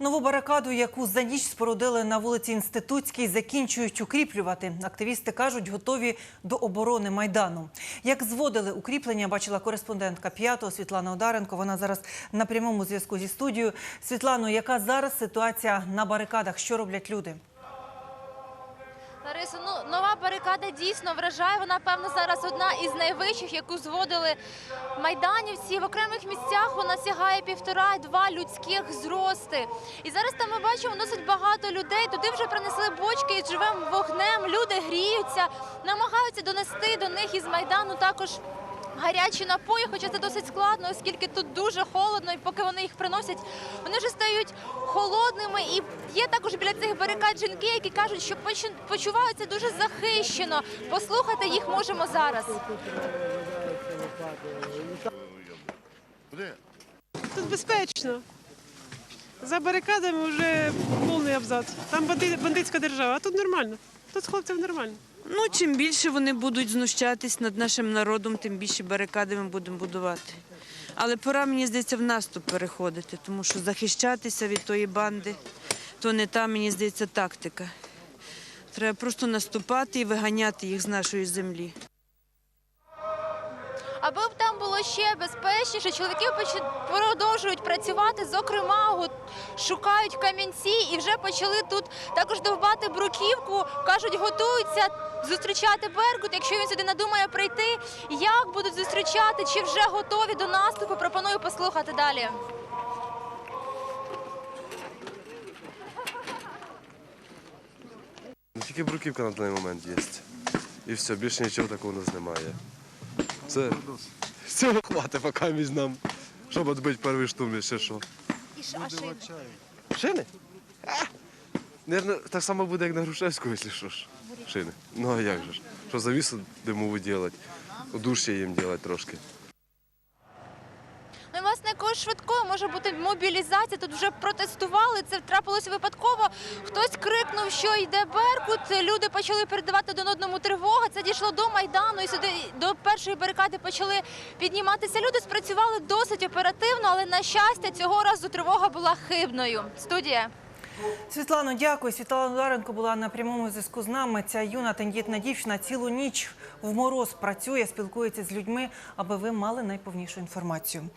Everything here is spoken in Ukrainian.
Нову барикаду, яку за ніч спорудили на вулиці Інститутській, закінчують укріплювати. Активісти кажуть, готові до оборони майдану. Як зводили укріплення, бачила кореспондентка п'ятого Світлана Одаренко. Вона зараз на прямому зв'язку зі студією. Світлано, яка зараз ситуація на барикадах? Що роблять люди? Лариса, ну нова барикада дійсно вражає. Вона певно зараз одна із найвищих, яку зводили майданівці. В окремих місцях вона сягає півтора-два людських зрости. І зараз там ми бачимо досить багато людей. Туди вже принесли бочки із живим вогнем. Люди гріються, намагаються донести до них із майдану також. Гарячі напої, хоча це досить складно, оскільки тут дуже холодно, і поки вони їх приносять, вони вже стають холодними. І є також біля цих барикад жінки, які кажуть, що почуваються дуже захищено. Послухати їх можемо зараз. Тут безпечно. За барикадами вже повний абзац. Там бандитська держава, а тут нормально. З хлопців нормально. Ну, чим більше вони будуть знущатись над нашим народом, тим більше барикади ми будемо будувати. Але пора, мені здається, в наступ переходити, тому що захищатися від тої банди то не та, мені здається, тактика. Треба просто наступати і виганяти їх з нашої землі. Аби там було ще безпечніше, чоловіки продовжують працювати. Зокрема, шукають камінці і вже почали тут також довбати бруківку. кажуть, готуються зустрічати Беркут. Якщо він сюди надумає прийти, як будуть зустрічати, чи вже готові до наступу? Пропоную послухати далі. Тільки бруківка на даний момент є. І все, більше нічого такого у нас немає. Це цього хватить, поки між нам. Щоб відбити перший штурм, і ще що. І ш- а шини? Шини? А! Наверно, так само буде, як на Грушевську, якщо що ж. Шини. Ну а як же ж? Що завісу димову робити, удуш'я їм робити трошки. Ну, і, власне, якою швидкою може бути мобілізація. Тут вже протестували. Це трапилося випадково. Хтось крикнув, що йде Беркут. Люди почали передавати один одному тривоги. Це дійшло до майдану. І сюди до першої барикади почали підніматися. Люди спрацювали досить оперативно, але на щастя, цього разу тривога була хибною. Студія. Світлано, дякую. Світлана Ударенко була на прямому зв'язку з нами. Ця юна тендітна дівчина цілу ніч в мороз працює, спілкується з людьми, аби ви мали найповнішу інформацію.